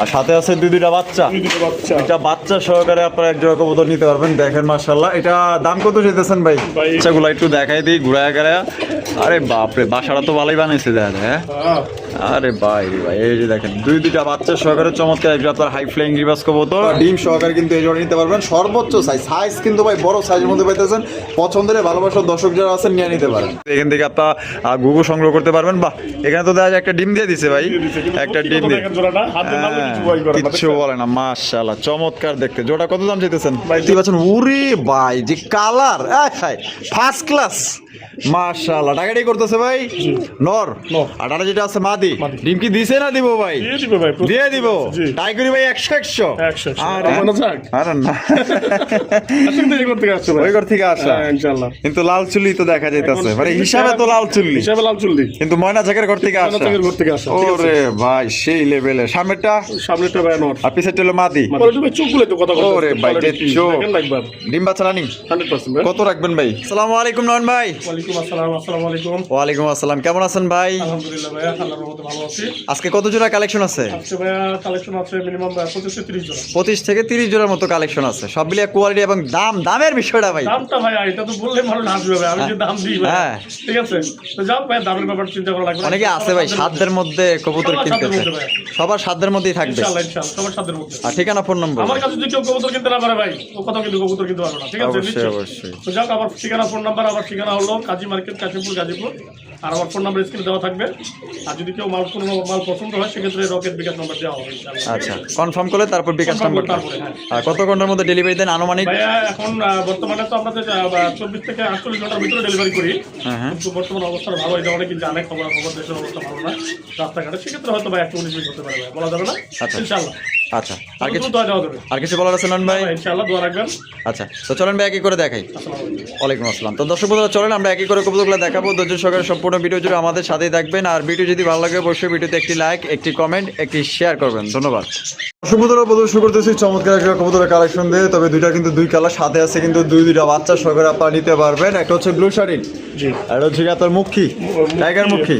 আর সাথে আছে দুই দুইটা বাচ্চা। এটা বাচ্চা। সহকারে আপনারা এক জোড়া কবুতর নিতে পারবেন দেখেন মার্শাল্লাহ এটা দাম কত যেতেছেন ভাই? বাচ্চাগুলো একটু দেখাই দিই ঘুরায় আরে বাপরে বাসাটা তো ভালোই বানিয়েছে দেখা হ্যাঁ? হ্যাঁ, আরে ভাই রে ভাই এই যে দেখেন দুই দুইটা বাচ্চা সহকারে চমৎকার একটা আপনার হাই ফ্লাইং রিভার্স কবুতর। ডিম সহকারে কিন্তু এই জোড়া নিতে পারবেন। সর্বোচ্চ সাইজ সাইজ কিন্তু ভাই বড় সাইজের মধ্যে পাইতেছেন। পছন্দের ভালোবাসার দর্শক যারা আছেন নিয়ে নিতে পারেন। এখান থেকে আপনার গুগু সংগ্রহ করতে পারবেন। বা এখানে তো দেখা যায় একটা ডিম দিয়ে দিছে ভাই। একটা ডিম দিয়ে। কিচ্ছু বলে না মাশাআল্লাহ চমৎকার দেখতে। জোড়া কত দাম চাইতেছেন? দেখতে পাচ্ছেন উরে ভাই যে কালার ফার্স্ট ক্লাস মাশাআল্লাহ টাকাটাই করতেছে ভাই? নর। নর। আর যেটা আছে মাদি। ডিম কি দিছে না দিব ভাই? দিয়ে দিবে তাই করি ভাই একশো একশো। আরে। না। ওই ঘর থেকে আসা। হ্যাঁ, কিন্তু লাল চুল্লি তো দেখা যাইতেছে। মানে হিসাবে তো লাল চুল্লি হিসাবে লাল চুল্লি। কিন্তু ময়না জাকের ঘর থেকে আসা। ঘর থেকে আসা, ওরে ভাই সেই লেভেলে সামনেরটা? সামনেরটা ভাই নর। আর পিছেরটা হলো মাদি। পরে তুমি কথা ওরে ভাই, যে চোখ। দেখেন না একবার। ডিম বাচ্চা রানি? কত রাখবেন ভাই? আসসালামু আলাইকুম নয়ন ভাই। ওয়ালাইকুম আসসালাম, আসসালামু আলাইকুম। ওয়ালাইকুম আসসালাম। কেমন আছেন ভাই? আলহামদুলিল্লাহ আল্লাহর রহমতে ভালো আছি। আজকে কত জোড়া কালেকশন আছে? আজকে ভাইয়া কালেকশন আছে মিনিমাম পঁচিশ থেকে তিরিশ জোড়া। পঁচিশ থেকে তিরিশ জোড়ার মতো কালেকশন আছে। সব মিলিয়ে কোয়ালিটি এবং দাম দামের বিষয়টা ভাই। দামটা ভাইয়া এটা তো বললে মানুষ হাসবে ভাই আমি যে দাম দিই ভাই হ্যাঁ। ঠিক আছে? তো যাও ভাই দামের ব্যাপার চিন্তা করা লাগবে অনেকে আছে ভাই সাধ্যের মধ্যে কবুতর কিনতেছে ভাই। সবার সাধ্যের মধ্যেই থাকবে। ইনশাআল্লাহ ইনশাআল্লাহ সবার সাধ্যের মধ্যে। আর ঠিকানা ফোন নম্বর আমার কাছে যদি কেউ কবুতর কিনতে না পারে ভাই ও কোথাও কিন্তু কবুতর কিনতে পারবে না। ঠিক আছে অবশ্যই, অবশ্যই। তো যাক আমার ঠিকানা ফোন নাম্বার আমার ঠিকানা হলো কাজী মার্কেট কাশিমপুর গাজীপুর। আর আমার ফোন নাম্বার স্ক্রিনে দেওয়া থাকবে। আর যদি কেউ মাল কোনো মাল পছন্দ হয় সেক্ষেত্রে রকেট বিকাশ নাম্বার দেওয়া হবে আচ্ছা কনফার্ম করলে তারপর বিকাশ নাম্বার হ্যাঁ। আর কত ঘণ্টার মধ্যে ডেলিভারি দেন আনুমানিক? এখন বর্তমানে তো আমরা চব্বিশ থেকে আটচল্লিশ ঘণ্টার ভিতরে ডেলিভারি করি। হ্যাঁ, হ্যাঁ। কিন্তু বর্তমান অবস্থা ভালো এটা অনেকে জানে খবর খবর দেশের অবস্থা ভালো না। রাস্তাঘাটে সেক্ষেত্রে হয়তো বা একটু উনিশ বিশ হতে পারে বলা যাবে না? আচ্ছা। আচ্ছা আর কিছু দেওয়া যাবে। আর কিছু বলার আছে নন ভাই? ভাই, ইনশাআল্লাহ দোয়া রাখবেন। আচ্ছা তো চলেন ভাই একই করে দেখাই। আলাইকুম। ওয়ালাইকুম আসসালাম। তো দর্শক বন্ধুরা চলেন আমরা একই করে কবুতরগুলো দেখাবো। ধৈর্য সহকারে সম্পূর্ণ ভিডিও জুড়ে আমাদের সাথেই থাকবেন। আর ভিডিও যদি ভালো লাগে অবশ্যই ভিডিওতে একটি লাইক একটি কমেন্ট একটি শেয়ার করবেন। ধন্যবাদ। কবুতরের প্রদর্শন করতেছি চমৎকার একটা কালেকশন দিয়ে। তবে দুইটা কিন্তু দুই কালার সাথে আছে কিন্তু দুই দুইটা বাচ্চা সহকারে আপনারা নিতে পারবেন। একটা হচ্ছে ব্লু একটা হচ্ছে গিয়ে আপনার মুখী টাইগার মুখী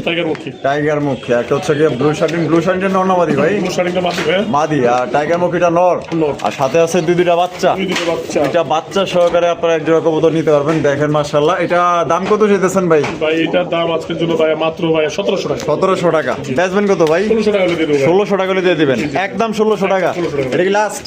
টাইগার মুখী। একটা হচ্ছে গিয়ে ব্লু ব্লু নর না মাদি ভাই? মাদি আর টাইগার মুখীটা নর। আর সাথে আছে দুই দুইটা বাচ্চা। এটা বাচ্চা। সহকারে আপনারা এক জোড়া কবুতর নিতে পারবেন দেখেন মার্শাল্লাহ এটা দাম কত চাইতেছেন ভাই? ভাই এটার দাম আজকের জন্য ভাই মাত্র ভাই সতেরোশো টাকা। সতেরোশো টাকা। বেচবেন কত ভাই? ষোলোশো টাকা ষোলোশো টাকা দিয়ে দিবেন। একদম ষোলোশো টাকা? 1600 এটা কি লাস্ট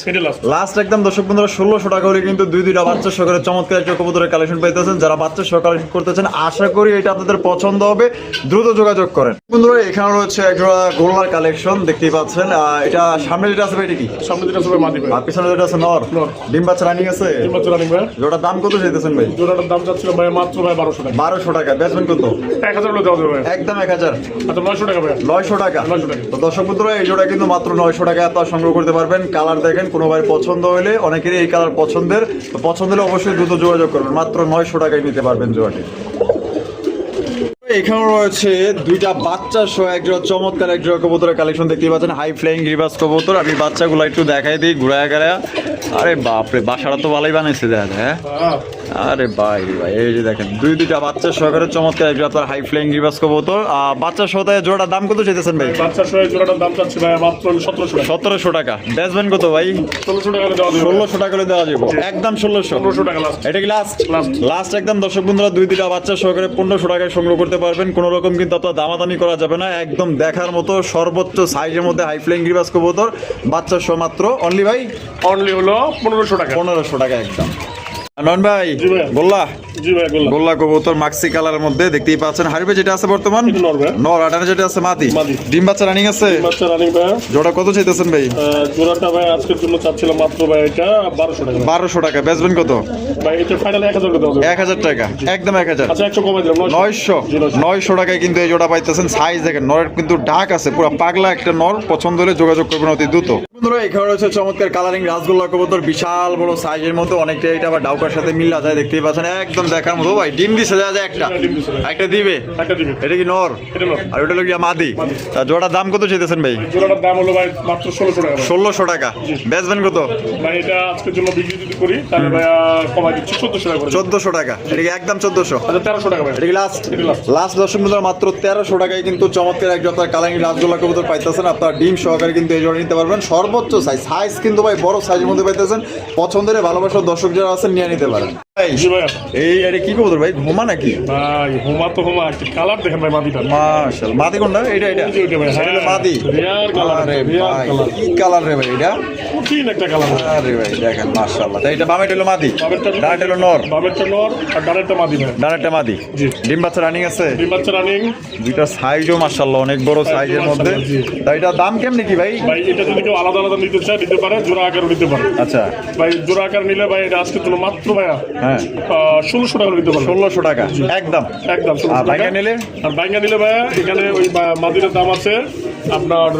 লাস্ট একদম দর্শক বন্ধুরা ষোলোশো টাকা হলে কিন্তু দুই দুইটা বাচ্চা সহকারে চমৎকার একটা কবুতরের কালেকশন পাইতেছেন। যারা বাচ্চা সহ করতেছেন আশা করি এটা আপনাদের পছন্দ হবে। দ্রুত যোগাযোগ করেন। বন্ধুরা এখানে রয়েছে একটা গোল্লার কালেকশন দেখতেই পাচ্ছেন। এটা সামনে যেটা আছে এটা কি? সামনে যেটা সবাই মাটি ভাই। পিছনে যেটা আছে নর। নর। ডিম বাচ্চা রানিং আছে? তিন বছর রানিং ভাই। যেটা দাম কত চাইতেছেন ভাই? জোড়াটার দাম যাচ্ছিল ভাই মাত্র ভাই বারোশো টাকা। বারোশো টাকা। বেচবেন কত? এক হাজার দেওয়া যাবে একদম এক হাজার। আচ্ছা নয়শো টাকা ভাই। নয়শো টাকা। 900 টাকা। তো দর্শক বন্ধুরা এই জোড়া কিন্তু মাত্র নয়শো টাকা আপনারা সংগ্রহ করতে পারবেন। কালার দেখেন, কোনো ভাই পছন্দ হলে অনেকেরই এই কালার পছন্দের। পছন্দ হলে অবশ্যই দ্রুত যোগাযোগ করবেন। মাত্র নয়শো টাকায় নিতে পারবেন জোড়াটি। এখানে রয়েছে দুইটা বাচ্চা সহ, এক জোড়া চমৎকার, এক জোড়া কবুতরের কালেকশন দেখতে পাচ্ছেন। হাই ফ্লাইং রিভার্স কবুতর। আমি বাচ্চাগুলো একটু দেখাই দিই ঘুরায় গেড়ায় আরে বাপরে, বাসাটা তো ভালোই বানাইছে, দেখা যায় হ্যাঁ? হ্যাঁ। আরে ভাই ভাই এই যে দেখেন দুই দুইটা বাচ্চা সহকারে চমৎকার একটা আপনার হাই ফ্লাইং কবুতর। আর বাচ্চা সহ জোড়ার দাম কত চাইতেছেন ভাই? বাচ্চার সবাই জোড়াটার দাম চাচ্ছি ভাই মাত্র সতেরোশো টাকা। সতেরোশো টাকা। বেচবেন কত ভাই? ষোলোশো টাকা হলে দেওয়া যাবে। ষোলোশো টাকা করে দেওয়া যাব। একদম ষোলোশো। পনেরোশো টাকা লাস্ট এটা কি লাস্ট. লাস্ট একদম দর্শক বন্ধুরা দুই দুইটা বাচ্চা সহকারে পনেরোশো টাকায় সংগ্রহ করতে পারবেন। কোনো রকম কিন্তু আপনার দামাদানি করা যাবে না। একদম দেখার মতো সর্বোচ্চ সাইজের মধ্যে হাই ফ্লাইং রিভার্স কবুতর। বাচ্চা সহ মাত্র অনলি ভাই? অনলি হলো পনেরোশো টাকা। পনেরোশো টাকা একদম। নন ভাই গোল্লা। জি ভাই বললাম গোল্লা কবুতর মাক্সি কালারের মধ্যে দেখতেই পাচ্ছেন। হারিবে যেটা আছে বর্তমান? নর। যেটা আছে। ডিম বাচ্চা রানিং আছে? ভাই। জোড়া কত চাইতেছেন ভাই? জোড়াটা ভাই আজকের জন্য চাচ্ছিলাম মাত্র ভাই এটা বারোশো টাকা। বারোশো টাকা। বেচবেন কত? ভাই এটা ফাইনাল এক হাজার এক টাকা। একদম এক হাজার। আচ্ছা একশো কমাই দিলাম নয়শো। নয়শো। নয়শো। টাকায় কিন্তু এই জোড়া পাইতেছেন। সাইজ দেখেন নরের কিন্তু ডাক আছে পুরো পাগলা একটা নর। পছন্দ হলে যোগাযোগ করবেন অতি দ্রুত। বন্ধুরা এখানে রয়েছে চমৎকার কালারিং রাসগোল্লা কবুতর বিশাল বড় সাইজের মধ্যে অনেকটা এটা আবার ডাউকার সাথে যায় দেখতেই পাচ্ছেন একদম দেখার মতো। ভাই ডিম দিছে যা যায় একটা। একটা দিবে? এটা কি নর? আর ওটা গিয়া মাদি। জোড়ার দাম কত চাইতেছেন ভাই? জোড়াটার দাম হলো ভাই মাত্র ষোলোশো টাকা ষোলোশো টাকা। বেচবেন কত? ভাই এটা আজকের জন্য বিক্রি যদি করি তাহলে ভাই কমাই দিচ্ছি চোদ্দশো টাকা চোদ্দশো টাকা। এটা কি একদম চোদ্দশো? তেরোশো টাকা ভাই। এটা কি লাস্ট লাস্ট দশম বন্ধুরা মাত্র তেরোশো টাকায় কিন্তু চমৎকার একজন কালারিং রাসগোল্লা কবুতর পাইতেছেন। আপনার ডিম সহকারে কিন্তু এই জোড়া নিতে পারবেন। সর্বোচ্চ সাইজ সাইজ কিন্তু ভাই বড় সাইজের মধ্যে পাইতেছেন। পছন্দের ভালোবাসার দর্শক যারা আছেন নিয়ে নিতে পারেন। এই এটা কি কবুতর ভাই? নাকি? ভাই হোমা তো হোমা কালার দেখেন ভাই মাদিটা মাশাল মাদি কোনটা? এটা এটা এটা। মাদি ভাই কি কালার রে ভাই এটা? কঠিন একটা কালার আরে ভাই দেখেন মাশাআল্লাহ। তাই এটা বামেটা হলো মাদি বামেরটা হলো নর? বামেরটা নর আর মাদি ভাই। ডানটা মাদি ডিম বাচ্চা রানিং আছে? ডিম বাচ্চা রানিং দুইটা সাইজও মাশাআল্লাহ অনেক বড় সাইজের মধ্যে। তাই এটা দাম কেমনি কি ভাই? ভাই এটা যদি কেউ আলাদা আলাদা নিতে চায় নিতে পারে জোড়া আকার নিতে পারে। আচ্ছা। ভাই জোড়া আকার নিলে ভাই এটা জন্য মাত্র ভাইয়া। হ্যাঁ। ষোলোশো টাকা নিতে পারবে ষোলোশো টাকা। একদম। একদম আর নিলে? আর বাইঙ্গা নিলে ভাইয়া এখানে ওই মাদিরের দাম আছে আপনার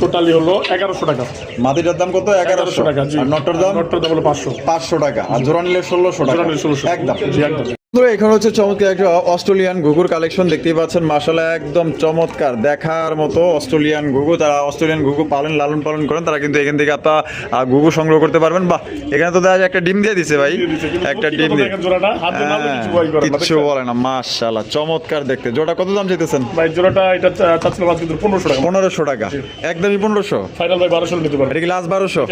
টোটালি হলো এগারোশো টাকা। মাদিটার দাম কত? এগারোশো। টাকা আর নটর দাম? নটটার দাম হলো পাঁচশো। পাঁচশো টাকা। আর জোড়া নিলে ষোলোশো টাকা। ষোলোশো নিলে 1600 একদম। জি একদম। বন্ধুরা, এখানে হচ্ছে চমৎকার একটা অস্ট্রেলিয়ান ঘুঘুর কালেকশন দেখতেই পাচ্ছেন। মাসালা একদম চমৎকার দেখার মতো অস্ট্রেলিয়ান ঘুঘু। তারা অস্ট্রেলিয়ান ঘুঘু পালন লালন পালন করেন তারা কিন্তু এখান থেকে আপনার ঘুঘু সংগ্রহ করতে পারবেন। বাহ এখানে তো দেখা একটা ডিম দিয়ে দিছে ভাই। একটা ডিম দিয়ে। হ্যাঁ, কিছু বলে না মাশাল্লাহ চমৎকার দেখতে। জোড়া কত দাম চাইতেছেন? ভাই জোড়াটা এটা পনেরোশো টাকা। পনেরোশো টাকা। একদমই পনেরোশো? ফাইনাল ভাই বারোশো নিতে পারবে এটা কি লাস্ট বারোশো?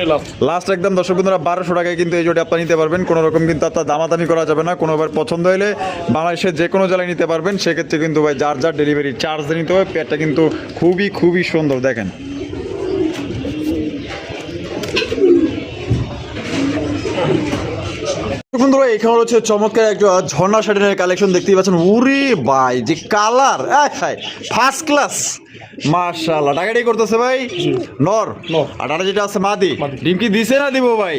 লাস্ট একদম দর্শক বন্ধুরা বারোশো টাকায় কিন্তু এই জোটে আপনারা নিতে পারবেন। কোনো রকম কিন্তু আপনার দামাদামি করা যাবে না। কোনোবার পছন্দ হলে বাংলাদেশের যে কোনো জেলায় নিতে পারবেন। সেক্ষেত্রে কিন্তু ভাই যার যার ডেলিভারি চার্জ নিতে হবে। পেটটা কিন্তু খুবই খুবই সুন্দর, দেখেন। বন্ধুরা, এখানে হচ্ছে চমৎকার একটা ঝর্ণা শাড়ির কালেকশন দেখতেই পাচ্ছেন। উরি বাই যে কালার ফার্স্ট ক্লাস মাশাআল্লাহ টাকাটাই করতেছে ভাই? নর। ডাটা যেটা আছে মাদি। মাদি। ডিম কি দিছে না দিব ভাই?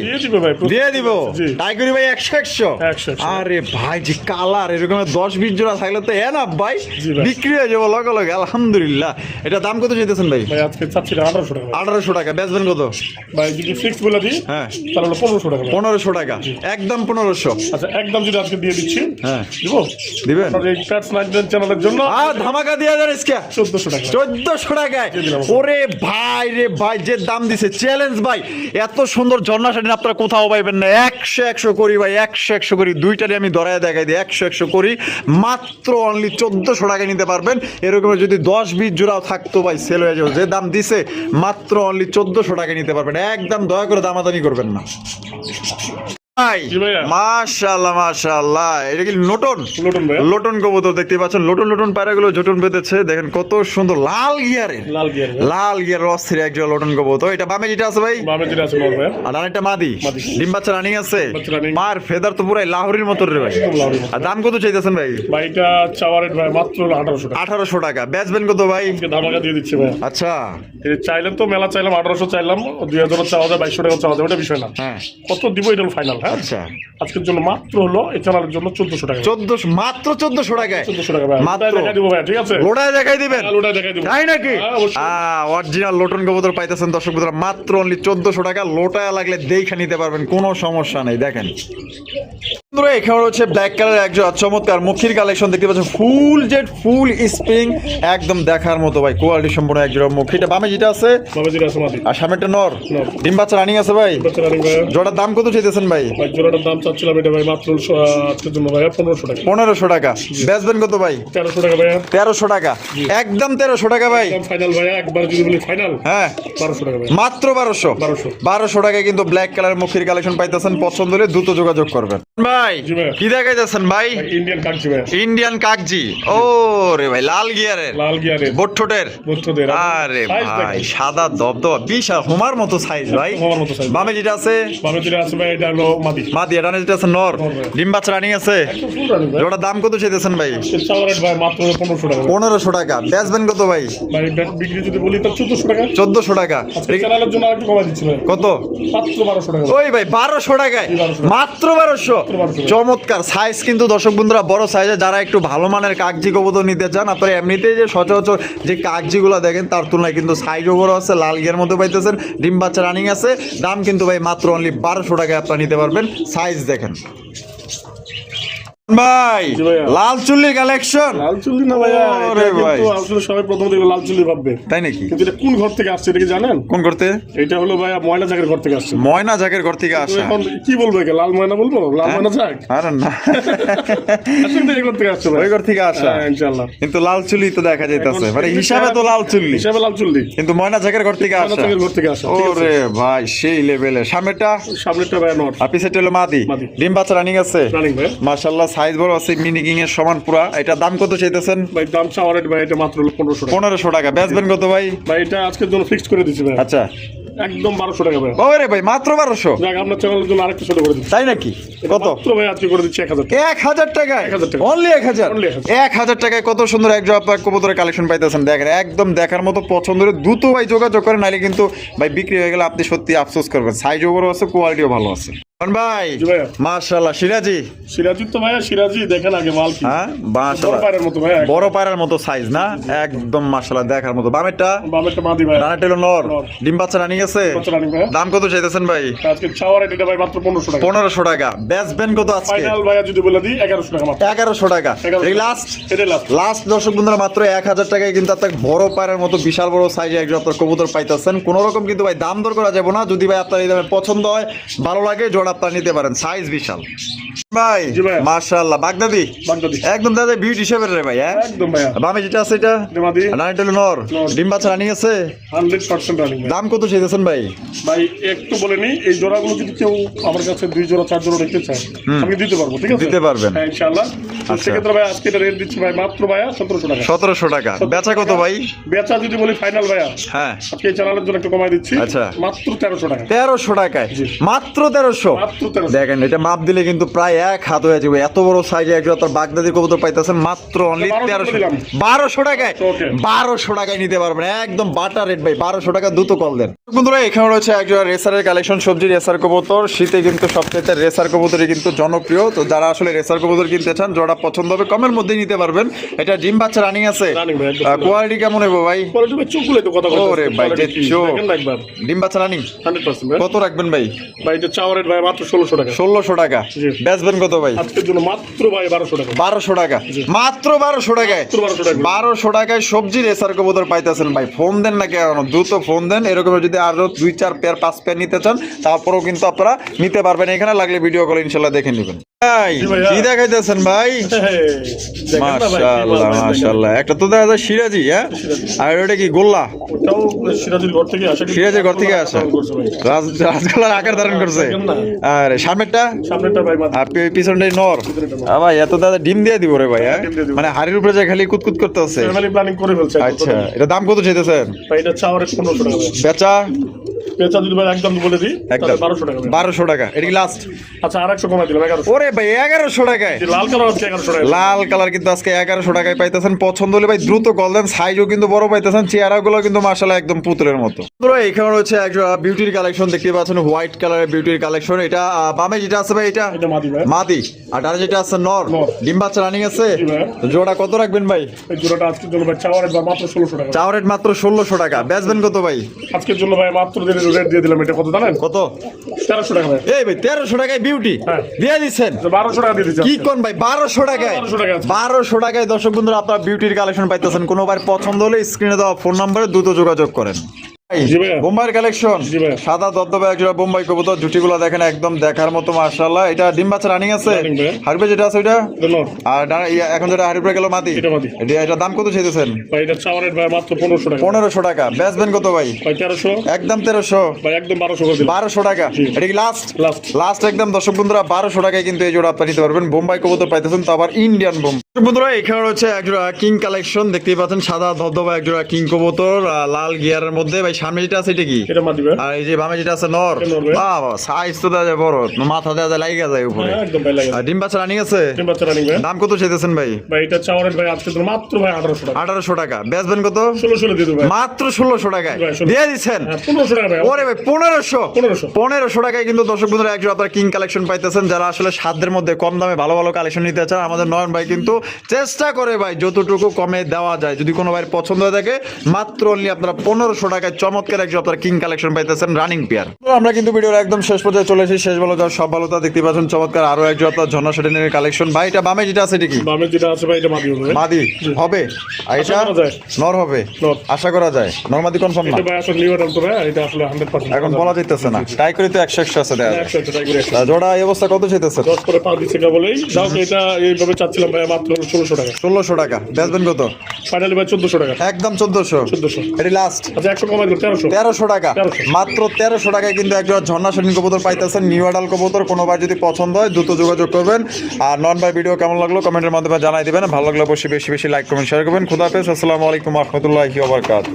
দিয়ে দিবে জি। টাইগারি ভাই একশো একশো। আরে ভাই যে কালার এরকম দশ বিশ জোড়া থাকলে তো এ না ভাই। বিক্রি হয়ে যাব লগে লগে আলহামদুলিল্লাহ। এটা দাম কত যেতেছেন ভাই? আঠারোশো টাকা। বেচবেন কত? ভাই যদি ফিক্স বলে দিই হ্যাঁ। তাহলে পনেরোশো টাকা পনেরোশো টাকা একদম পনেরোশো। আচ্ছা একদম যদি আজকে দিয়ে দিচ্ছি হ্যাঁ। দিব? দিবেন? চ্যানেলের জন্য আর ধামাকা দিয়ে দেন চোদ্দশো টাকা। চোদ্দশো টাকায়। ওরে ভাই রে ভাই, যে দাম দিছে চ্যালেঞ্জ ভাই। এত সুন্দর ঝর্ণা শাড়ি আপনারা কোথাও পাইবেন না। একশো একশো করি ভাই, একশো একশো করি। দুইটারে আমি ধরায় দেখাই দিই, একশো একশো করি। মাত্র অনলি চোদ্দশো টাকায় নিতে পারবেন। এরকম যদি দশ বিশ জোড়াও থাকতো ভাই সেল হয়ে যাবে। যে দাম দিছে, মাত্র অনলি চোদ্দশো টাকায় নিতে পারবেন। একদম দয়া করে দামাদামি করবেন না। মাশাআল্লাহ মাশাআল্লাহ। এটা কি নটন লোটন ভাই লোটন কবুতর দেখতে পাচ্ছেন। লোটন লোটন পায়রাগুলো জটন বেঁধেছে। দেখেন কত সুন্দর লাল গিয়ারের। লাল গিয়ার লাল গিয়ার অস্থির একজন লোটন কবুতর। এটা বামে যেটা আছে ভাই? বামে যেটা আছে ভাই আর আরেকটা মাদি। ডিম বাচ্চা রানিং আছে। মার ফেদার তো পুরাই লাহোরির মতো রে ভাই। আর দাম কত চাইতেছেন ভাই? ভাই এটা ভাই মাত্র হলো আঠারোশো টাকা। আঠারোশো টাকা। বেচবেন কত ভাই? ধামাকা দিয়ে দিচ্ছে ভাই আচ্ছা। তো মেলা চাইলাম আঠারোশো চাইলাম দুই হাজার চাওয়া যায় বাইশশো টাকা চাওয়া যায় ওটা বিষয় না। হ্যাঁ। কত দিব এটা হলো ফাইনাল হ্যাঁ? আচ্ছা। আজকের জন্য মাত্র হলো এই চ্যানেলের জন্য চোদ্দশো টাকা। চোদ্দশো মাত্র চোদ্দশো টাকায়? চোদ্দশো টাকা মাত্র। দিব ভাই ঠিক আছে? লোটায় দেখাই দিবেন? হ্যাঁ, ওটাই দেখাই দিব। তাই নাকি? হ্যাঁ, অরিজিনাল লোটন কবুতর পাইতেছেন দর্শক বন্ধুরা মাত্র অনলি চোদ্দশো টাকা লোটায় লাগলে দেখে নিতে পারবেন কোনো সমস্যা নেই দেখেন। বন্ধুরা এখানে হচ্ছে ব্ল্যাক কালার একজন চমৎকার মুখির কালেকশন দেখতে পাচ্ছেন ফুল জেট ফুল স্প্রিং একদম দেখার মতো ভাই কোয়ালিটি সম্পূর্ণ একজোড়া মুখিটা বামে যেটা আছে? আর সামনেটা নর। ডিম বাচ্চা রানিং আছে ভাই। জোড়ার দাম কত চাইতেছেন ভাই? ভাই জোড়াটার দাম চাচ্ছিলাম এটা ভাই মাত্র আজকের জন্য ভাই পনেরোশো টাকা। পনেরোশো টাকা। বেচবেন কত ভাই? তেরোশো টাকা ভাইয়া। তেরোশো টাকা। একদম তেরোশো টাকা ভাই। ফাইনাল ভাইয়া। একবার যদি বলি ফাইনাল হ্যাঁ। বারোশো টাকা ভাই মাত্র বারোশো। 1200 বারোশো টাকায় কিন্তু ব্ল্যাক কালার মুখির কালেকশন পাইতেছেন। পছন্দ হলে দ্রুত যোগাযোগ করবেন। ভাই ভাই। কি দেখাইতেছেন ভাই? ইন্ডিয়ান কাটছি ভাই ইন্ডিয়ান কাকজি। ও রে ভাই লাল গিয়ারের। লাল গিয়ারের। বোটঠোটের বন্ধুদের আরে Size ভাই। সাদা দবদবা বিশাল হোমার মতো সাইজ ভাই। হোমার মতো size। বামে যেটা আছে? বামে যেটা আছে ভাই এটা হলো মাদি। মাদি এটানে যেটা আছে নর। ডিম বাচ্চা রানিং আছে? জোড়া দাম কত চাইতেছেন ভাই? ভাই মাত্র টাকা। ভাই। পনেরোশো টাকা। বেচবেন কত ভাই? ভাই বিক্রি যদি বলি তো চোদ্দশো টাকা। চোদ্দশো টাকা। চ্যানেলের জন্য একটু কমাই দিচ্ছি ভাই। কত? মাত্র বারোশো টাকা। ওই ভাই বারোশো টাকায়। জি, 1200 মাত্র বারোশো। চমৎকার। সাইজ কিন্তু দর্শক বন্ধুরা বড় সাইজে যারা একটু ভালো মানের কাগজি কবুতর নিতে চান আপনারা এমনিতেই যে সচরাচর যে কাগজিগুলো দেখেন তার তুলনায় কিন্তু সাইজও বড় আছে, লাল গিয়ার মধ্যে পাইতেছেন। ডিম বাচ্চা রানিং আছে। দাম কিন্তু ভাই মাত্র অনলি বারোশো টাকায় আপনারা নিতে পারবেন। সাইজ দেখেন। ভাই লাল চুল্লি কালেকশন লাল চুল্লি না ওরে এটা ভাই। কিন্তু আসলে সবাই প্রথম লাল চুল্লি ভাববে। তাই নাকি? কিন্তু এটা কোন ঘর থেকে আসছে এটা কি জানেন? কোন করতে এটা হলো ভাইয়া ময়না জাগের ঘর থেকে আসছে। ময়না জাকের ঘর থেকে আসা। এখন কি বলব একে লাল ময়না বলব? লাল হ্যাঁ? ময়না জাগ? আরে না। আসলে এই ঘর থেকে আসছে ভাই ওই ঘর থেকে আসা। হ্যাঁ ইনশাআল্লাহ। কিন্তু লাল চুল্লি তো দেখা যাইতেছে। মানে হিসাবে তো লাল চুল্লি হিসাবে লাল চুল্লি কিন্তু ময়না জাকের ঘর থেকে ময়না আসা। জাগের ঘর থেকে আসা ওরে ভাই সেই লেভেলে সামনেটা সামনেরটা? ভাইয়া নট। আর পিছেরটা হলো মাদি। ডিম বাচ্চা রানিং আছে? রানিং ভাই মার্শাল্লাহ সাইজ বড় আছে মিনি কিং এর সমান পুরা। এটা দাম কত চাইতেছেন? ভাই দাম চাওয়ার রেট ভাই এটা মাত্র হলো পনেরোশো টাকা। পনেরোশো টাকা। বেচবেন কত ভাই? ভাই এটা আজকের জন্য ফিক্সড করে দিচ্ছি ভাই। আচ্ছা। একদম বারোশো টাকা ভাই। ওরে ভাই মাত্র বারোশো? যাক আপনার চ্যানেলের জন্য আরেকটা ছোট করে দিচ্ছি। তাই নাকি? কত? মাত্র ভাই আজকে করে দিচ্ছি এক হাজার টাকা। এক হাজার টাকায়? 1000 টাকা। অনলি এক হাজার? Only 1000 এক হাজার টাকায় কত সুন্দর এক জব কবুতরের কালেকশন পাইতেছেন। দেখেন একদম দেখার মতো পছন্দের দ্রুত ভাই যোগাযোগ করেন নাহলে কিন্তু ভাই বিক্রি হয়ে গেলে আপনি সত্যি আফসোস করবেন। সাইজও বড় আছে কোয়ালিটিও ভালো আছে। ভাই জি সিরাজি? সিরাজি তো ভাইয়া সিরাজি দেখেন আগে মাল কি। হ্যাঁ বড় মার্শাল্লাহ মতো ভাইয়া বড় পায়রার মতো সাইজ না? একদম মার্শাল্লাহ দেখার মতো। বামেরটা? বামেরটা মাদি ভাইয়া। ডানাটা হলো নর। নর। ডিম বাচ্চা রানিং আছে? কত রানিং ভাইয়া। দাম কত চাইতেছেন ভাই? আজকে চাওয়ার এটা ভাই মাত্র পনেরোশো টাকা। পনেরোশো টাকা। বেচবেন কত আজকে? ফাইনাল ভাইয়া যদি বলে দিই এগারোশো টাকা মাত্র। এগারোশো টাকা। এই লাস্ট এটাই লাস্ট লাস্ট দর্শক বন্ধুরা মাত্র এক হাজার টাকায় কিন্তু আপনার বড় পায়ের মতো বিশাল বড় সাইজে একজন আপনার কবুতর পাইতেছেন। কোন রকম কিন্তু ভাই দাম দর করা যাবে না। যদি ভাই আপনার এই দামে পছন্দ হয় ভালো লাগে জোড়া আপনার নিতে পারেন। সাইজ বিশাল। ভাই ভাই। মার্শাল্লাহ বাগদাদি একদম দাদা বিউটি রে ভাই হ্যাঁ? একদম ভাইয়া। বামে যেটা আছে এটা? নর। নর। ডিম বাচ্চা রানিং আছে? হান্ড্রেড পার্সেন্ট রানিং দাম কত চাইতেছেন ভাই? ভাই একটু এই জোড়াগুলো যদি কেউ আমার কাছে দুই জোড়া চার জোড়া চায় আমি দিতে পারব ঠিক আছে? দিতে পারবেন। হ্যাঁ ইনশাআল্লাহ। আচ্ছা। সেক্ষেত্রে ভাই আজকে এটা রেট দিচ্ছি ভাই মাত্র ভাইয়া সতেরোশো টাকা। সতেরোশো টাকা। বেচা কত ভাই? বেচা যদি বলি ফাইনাল ভাইয়া। হ্যাঁ। আজকে এই চ্যানেলের জন্য একটু কমাই দিচ্ছি। আচ্ছা। মাত্র তেরোশো টাকা। তেরোশো টাকায়। মাত্র তেরোশো। মাত্র তেরোশো। দেখেন এটা মাপ দিলে কিন্তু প্রায় এক হাত হয়ে যাবে। এত বড় সাইজে একজন তার বাগদাদি কবুতর পাইতেছেন মাত্র অনলি তেরোশো বারোশো টাকায়? বারোশো টাকায় নিতে পারবেন একদম বাটার রেট ভাই। বারোশো টাকা দ্রুত কল দেন। বন্ধুরা এখানে রয়েছে একজন রেসারের কালেকশন সবজি রেসার কবুতর। শীতে কিন্তু সবচেয়ে রেসার কবুতরই কিন্তু জনপ্রিয়। তো যারা আসলে রেসার কবুতর কিনতে চান জোড়া পছন্দ হবে কমের মধ্যেই নিতে পারবেন। এটা ডিম বাচ্চা রানিং আছে। কোয়ালিটি কেমন হবে ভাই? ওরে ভাই, যে চোখ। ডিম বাচ্চা রানিং কত রাখবেন ভাই? ভাই এটা চাওয়ার ভাই মাত্র ষোলোশো টাকা। ষোলোশো টাকা। বেচবেন কত ভাই? আজকের জন্য মাত্র ভাই বারোশো টাকা। বারোশো টাকা। মাত্র বারোশো টাকায়? মাত্র 1200 টাকা। বারোশো টাকায় সবজি রেসার কবুতর পাইতেছেন ভাই। ফোন দেন না কেন? দ্রুত ফোন দেন। এরকম যদি আরও দুই চার পেয়ার পাঁচ পেয়ার নিতে চান তারপরেও কিন্তু আপনারা নিতে পারবেন। এখানে লাগলে ভিডিও কল ইনশাল্লাহ দেখে নেবেন। ভাই কি দেখাইতেছেন ভাই? দেখেন না ভাই, কি মাল মাশাআল্লাহ মাশাআল্লাহ। একটা তো দেখা যায় সিরাজি হ্যাঁ? আর ওটা কি গোল্লা? ওটাও ঘর থেকে আসে সিরাজের ঘর থেকে আসা। করছে ভাই। রাজ রাজগোলার আকার ধারণ করছে। আর সামনেরটা? সামনেরটা ভাই মাত্র আর পি- নর। পিছনেরটা নর। আ ভাই এত দাদা ডিম দিয়ে দিব রে ভাই হ্যাঁ? দিব। মানে হাড়ির উপরে যে খালি কুতকুত করতে একদম আচ্ছা। এটা দাম কত চাইতেছেন। বেচা? পেঁচা যদি ভাই একদম বলে দিই একদম। বারোশো টাকা। বারোশো টাকা এটা কি লাস্ট আচ্ছা আর একশো কমাই দিলাম এগারোশো। ওরে ভাই এগারোশো টাকায়? লাল কালার হচ্ছে এগারোশো টাকা। লাল কালার কিন্তু আজকে এগারোশো টাকায় পাইতেছেন। পছন্দ হলে ভাই দ্রুত কল সাইজও কিন্তু বড় পাইতেছেন চেহারাগুলো কিন্তু মাসালা একদম পুতুলের মতো। এখানে রয়েছে একটা বিউটির কালেকশন দেখতে পাচ্ছেন হোয়াইট কালারের বিউটির কালেকশন এটা বামে যেটা আছে ভাই এটা? মাদি আর ডানে যেটা আছে নর। ডিম বাচ্চা রানিং আছে। জোড়া কত রাখবেন ভাই? জোড়াটা আজকের জন্য ভাই চাওয়ার মাত্র ষোলোশো টাকা। চাও রেট মাত্র ষোলোশো টাকা। বেচবেন কত ভাই? আজকের জন্য ভাই মাত্র রেট দিয়ে দিলাম এটা কত জানেন? কত? তেরোশো টাকা এই ভাই তেরোশো টাকায় বিউটি হ্যাঁ। দিয়ে দিচ্ছেন? বারোশো টাকা দিয়ে দিচ্ছেন কি কোন ভাই বারোশো টাকায়? 1200 টাকা আছে। বারোশো টাকায় দর্শক বন্ধুরা আপনার বিউটির কালেকশন পাইতেছেন। কোনো বার পছন্দ হলে স্ক্রিনে দেওয়া ফোন নাম্বারে দ্রুত যোগাযোগ করেন। বোম্বাইয়ের কালেকশন। সাদা দবদবে একজোড়া বোম্বাই কবুতর জুটিগুলো দেখেন একদম দেখার মতো মার্শাল্লাহ এটা ডিম বাচ্চা রানিং আছে? হারবে যেটা আছে ওইটা? আর এখন যেটা হারিপে গেল মাটি? এটা মাদি। এটা এটা দাম কত চাইতেছেন? ভাই এটা চাওয়ার রেট ভাই মাত্র পনেরোশো টাকা। বেচবেন কত ভাই? একদম তেরোশো। বারোশো টাকা। এটা কি লাস্ট একদম দর্শক বন্ধুরা বারোশো টাকায় কিন্তু এই জোড়া আপনারা নিতে পারবেন। বোম্বাই কবুতর পাইতেছেন তো আবার ইন্ডিয়ান বোম বন্ধুরা এখানে রয়েছে একজোড়া কিং কালেকশন দেখতেই পাচ্ছেন সাদা ধবধবা একজোড়া কিং কবুতর লাল গিয়ারের মধ্যে। ভাই সামনে যেটা আছে এটা কি? আর এই যে বামে যেটা আছে নর। বাবা সাইজ তো দেওয়া যায় বড়। মাথা দেওয়া যায় লাগিয়ে যায় উপরে। হ্যাঁ, আর ডিম বাচ্চা রানিং আছে? দাম কত চাইতেছেন ভাই? ভাই এটা চাওয়ারের ভাই আজকে মাত্র ভাই আঠারোশো টাকা। আঠারোশো টাকা। বেচবেন কত? দিয়ে মাত্র ষোলোশো টাকায়। দিয়ে দিচ্ছেন? হ্যাঁ টাকা ভাই। ওরে ভাই পনেরোশো। পনেরোশো। পনেরোশো টাকায় কিন্তু দর্শক বন্ধুরা একজন আপনারা কিং কালেকশন পাইতেছেন। যারা আসলে সাধ্যের মধ্যে কম দামে ভালো ভালো কালেকশন নিতে চান আমাদের নয়ন ভাই কিন্তু চেষ্টা করে ভাই যতটুকু কমে দেওয়া যায়। যদি কোনো ভাইয়ের পছন্দ হয়ে থাকে মাত্র অনলি আপনারা পনেরোশো টাকায় চমৎকার একজন আপনারা কিং কালেকশন পাইতেছেন রানিং পেয়ার আমরা কিন্তু ভিডিওর একদম শেষ পর্যায়ে চলে এসেছি। শেষ ভালো যাওয়ার সব ভালোতা দেখতে পাচ্ছেন। চমৎকার আরও একজন আপনার ঝর্ণা সেটেনের কালেকশন ভাই এটা বামে যেটা আছে এটা কি? দামের যেটা আছে ভাই এটা ভাই মাদি। হবে? আর এটা আশা করা যায়। নর হবে? আশা করা যায়। নর্মাদি কনফার্ম না। এটা ভাই আসলে লিভার তো ভাই এটা আসলে হান্ড্রেড পার্সেন্ট এখন বলা যাইতেছে না। ট্রাই করে তো একশো একশো আছে দেয়া একশো। তা জোড়া এই অবস্থা কত চাইতেছে দশ করে পা দিচ্ছে বলেই তো এটা এইভাবে চাচ্ছিলাম ভাই মাত্র ষোলোশো টাকা। ষোলোশো টাকা। বেচবেন কত? ফাইনালি ভাই চোদ্দশো টাকা। একদম চোদ্দশো। চোদ্দশো। এটি লাস্ট আচ্ছা একশো কমাই দেবো তেরোশো। তেরোশো টাকা। মাত্র তেরোশো টাকায় কিন্তু একজন ঝর্ণা শ্রেণি কবুতর পাইতেছেন নিউ আডাল কবুতর। কোনোবার যদি পছন্দ হয় দ্রুত যোগাযোগ করবেন। আর নন ভাই ভিডিও কেমন লাগল কমেন্টের মাধ্যমে জানাই দিবেন। ভালো লাগলে অবশ্যই বেশি বেশি লাইক কমেন্ট শেয়ার করবেন। খুদাফেজ আসসালামু আলাইকুম রহমতুল্লাহি ওবরকাত